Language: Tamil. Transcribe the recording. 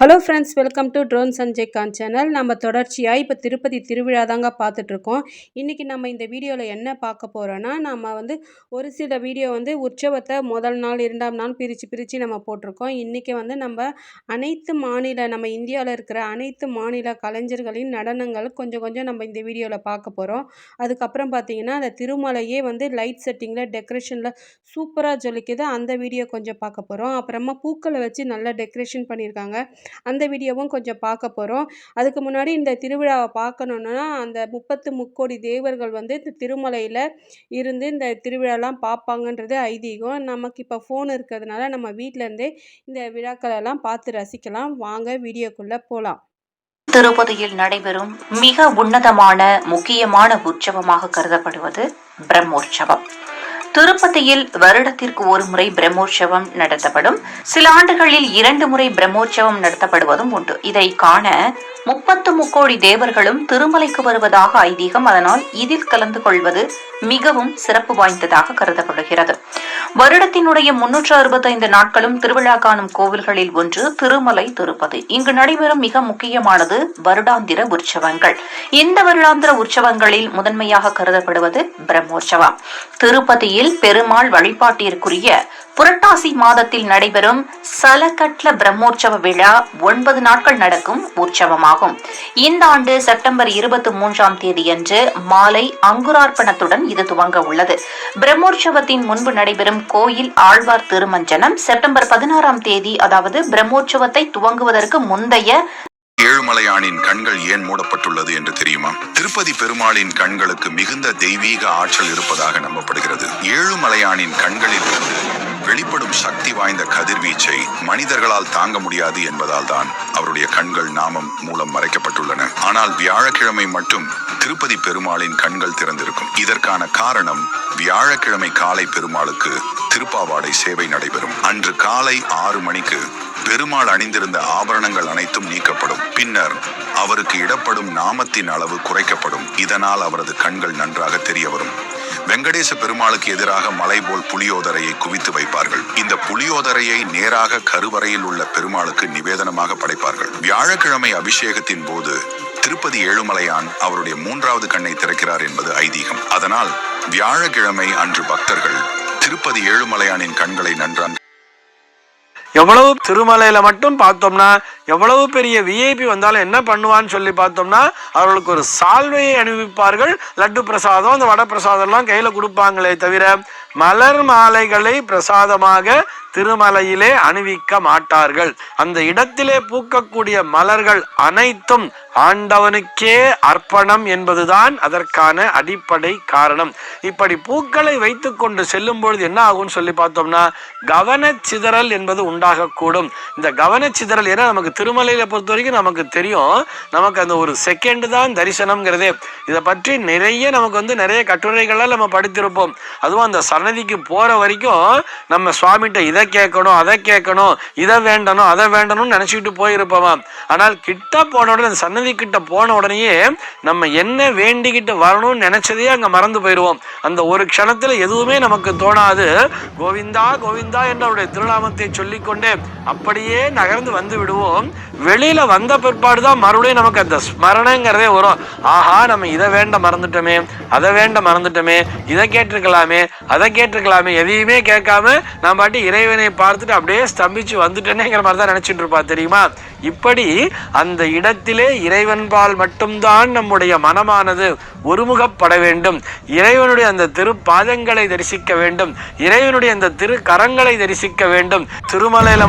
Hello friends welcome to drone Sanjay Khan channel நம்ம தொடர்ச்சியாக இப்போ திருப்பதி திருவிழா தாங்க பார்த்துட்ருக்கோம். இன்றைக்கி நம்ம இந்த வீடியோவில் என்ன பார்க்க போகிறோன்னா நம்ம வந்து ஒரு சில வீடியோ வந்து உற்சவத்தை முதல் நாள் இரண்டாம் நாள் பிரித்து பிரித்து நம்ம போட்டிருக்கோம். இன்றைக்கி வந்து நம்ம அனைத்து மாநில நம்ம இந்தியாவில் இருக்கிற அனைத்து மாநில கலைஞர்களின் நடனங்கள் கொஞ்சம் கொஞ்சம் நம்ம இந்த வீடியோவில் பார்க்க போகிறோம் அதுக்கப்புறம் பார்த்திங்கன்னா அந்த திருமலையே வந்து லைட் செட்டிங்கில் டெக்கரேஷனில் சூப்பராக ஜொலிக்குது. அந்த வீடியோ கொஞ்சம் பார்க்க போகிறோம் அப்புறமா பூக்களை வச்சு நல்லா டெக்கரேஷன் பண்ணியிருக்காங்க. அந்த வீடியோவும் கொஞ்சம் பார்க்க போகிறோம் அதுக்கு முன்னாடி இந்த திருவிழாவை பார்க்கணுன்னா அந்த முப்பத்து முக்கோடி தேவர்கள் வந்து இந்த திருமலையில் இருந்து இந்த திருவிழாலாம் பார்ப்பாங்கன்றது ஐதீகம். நமக்கு இப்போ ஃபோன் இருக்கிறதுனால நம்ம வீட்டிலேருந்தே இந்த விழாக்களெல்லாம் பார்த்து ரசிக்கலாம். வாங்க வீடியோக்குள்ளே போகலாம் திருப்பதியில் நடைபெறும் மிக உன்னதமான முக்கியமான உற்சவமாக கருதப்படுவது பிரம்மோற்சவம். திருப்பதியில் வருடத்திற்கு ஒரு முறை பிரம்மோற்சவம் நடத்தப்படும். சில ஆண்டுகளில் இரண்டு முறை பிரம்மோற்சவம் நடத்தப்படுவதும் உண்டு. இதை காண முப்பத்து முக்கோடி தேவர்களும் திருமலைக்கு வருவதாக ஐதீகம். அதனால் இதில் கலந்து கொள்வது மிகவும் சிறப்பு வாய்ந்ததாக கருதப்படுகிறது. வருடத்தினுடைய முன்னூற்று அறுபத்தைந்து நாட்களும் திருவிழா காணும் கோவில்களில் ஒன்று திருமலை திருப்பதி. இங்கு நடைபெறும் மிக முக்கியமானது வருடாந்திர உற்சவங்கள். இந்த வருடாந்திர உற்சவங்களில் முதன்மையாக கருதப்படுவது பிரம்மோற்சவம். திருப்பதியில் பெருமாள் வழிபாட்டிற்குரிய புரட்டாசி மாதத்தில் நடைபெறும் சலகட்ல பிரம்மோற்சவ விழா ஒன்பது நாட்கள் நடக்கும் உற்சவமாகும். இந்த ஆண்டு செப்டம்பர் இருபத்தி மூன்றாம் தேதியன்று மாலை அங்குரார்ப்பணத்துடன் இது துவங்க உள்ளது. பிரம்மோற்சவத்தின் முன்பு நடைபெறும் கோயில் ஆழ்வார் திருமஞ்சனம் செப்டம்பர் பதினாறாம் தேதி அதாவது பிரம்மோற்சவத்தை துவங்குவதற்கு முந்தைய ஏழுமலையானின் கண்கள் ஏன் மூடப்பட்டுள்ளது என்று தெரியுமா? திருப்பதி பெருமாளின் கண்களுக்கு மிகுந்த தெய்வீக ஆற்றல் இருப்பதாக நம்பப்படுகிறது. ஏழுமலையானின் கண்களில் இருந்து வெளிப்படும் சக்தி வாய்ந்த கதிர்வீச்சை மனிதர்களால் தாங்க முடியாது என்பதால் தான் அவருடைய கண்கள் நாமம் மூலம் மறைக்கப்பட்டுள்ளன. ஆனால் வியாழக்கிழமை மட்டும் திருப்பதி பெருமாளின் கண்கள் திறந்திருக்கும். இதற்கான காரணம் வியாழக்கிழமை காலை பெருமாளுக்கு திருப்பாவாடை சேவை நடைபெறும். அன்று காலை ஆறு மணிக்கு பெருமாள் அணிந்திருந்த ஆபரணங்கள் அனைத்தும் நீக்கப்படும். பின்னர் அவருக்கு இடப்படும் நாமத்தின் அளவு குறைக்கப்படும். இதனால் அவரது கண்கள் நன்றாக தெரிய வரும். வெங்கடேச பெருமாளுக்கு எதிராக மலை போல் புலியோதரையை குவித்து வைப்பார்கள். இந்த புலியோதரையை நேராக கருவறையில் உள்ள பெருமாளுக்கு நிவேதனமாக படைப்பார்கள். வியாழக்கிழமை அபிஷேகத்தின் போது திருப்பதி ஏழுமலையான் அவருடைய மூன்றாவது கண்ணை திறக்கிறார் என்பது ஐதீகம். அதனால் வியாழக்கிழமை அன்று பக்தர்கள் திருப்பதி ஏழுமலையானின் கண்களை நன்றான் எவ்வளவு திருமலையில மட்டும் பார்த்தோம்னா எவ்வளவு பெரிய விஐபி வந்தாலும் என்ன பண்ணுவான்னு சொல்லி பார்த்தோம்னா அவர்களுக்கு ஒரு சால்வையை அணிவிப்பார்கள். லட்டு பிரசாதம் அந்த வடை பிரசாதம்லாம் கையில கொடுப்பாங்களே தவிர மலர் மாலைகளை பிரசாதமாக திருமலையிலே அணிவிக்க மாட்டார்கள். அந்த இடத்திலே பூக்கக்கூடிய மலர்கள் அனைத்தும் ஆண்டவனுக்கே அர்ப்பணம் என்பதுதான் அதற்கான அடிப்படை காரணம். இப்படி பூக்களை வைத்துக்கொண்டு செல்லும் பொழுது என்ன ஆகும்னு சொல்லி பார்த்தோம்னா கவனச்சிதறல் என்பது உண்டாகக்கூடும். இந்த கவனச்சிதறல் ஏன்னா நமக்கு திருமலையில பொறுத்த வரைக்கும் நமக்கு தெரியும் நமக்கு அந்த ஒரு செகண்ட் தான் தரிசனம்ங்கிறதே. இதை பற்றி நிறைய நமக்கு வந்து நிறைய கட்டுரைகள்லாம் நம்ம படித்திருப்போம். அதுவும் அந்த சன்னதிக்கு போற வரைக்கும் நம்ம சுவாமிகிட்ட இதை கேட்கணும் அதை கேட்கணும் இதை வேண்டணும் அதை வேண்டணும்னு நினச்சிக்கிட்டு போயிருப்பவன் ஆனால் கிட்ட போன உடனே அந்த சன்னதி கிட்ட போன உடனேயே நம்ம என்ன வேண்டிக்கிட்டு வரணும்னு நினைச்சதையே அங்கே மறந்து போயிடுவோம் அந்த ஒரு க்ஷணத்தில் எதுவுமே நமக்கு தோணாது. கோவிந்தா கோவிந்தா என்ற அவருடைய திருநாமத்தை சொல்லிக்கொண்டே அப்படியே நகர்ந்து வந்து விடுவோம். வெளியில் வந்த பிற்பாடு தான் மறுபடியும் நமக்கு அந்த ஸ்மரணங்கிறதே வரும். ஆஹா நம்ம இதை வேண்ட மறந்துட்டோமே அதை வேண்ட மறந்துட்டோமே இதை கேட்டிருக்கலாமே அதை கேட்டிருக்கலாமே எதையுமே கேட்காம நான் பாட்டி இறைவனை பார்த்துட்டு அப்படியே ஸ்தம்பிச்சு வந்துட்டேனேங்கிற மாதிரி தான் நினச்சிட்டு இருப்பா தெரியுமா? இப்படி அந்த இடத்திலே இறைவன்பால் மட்டும்தான் நம்முடைய மனமானது ஒருமுகப்பட வேண்டும். இறைவனுடைய அந்த திரு பாதங்களை தரிசிக்க வேண்டும். இறைவனுடைய அந்த திரு கரங்களை தரிசிக்க வேண்டும். திருமலையில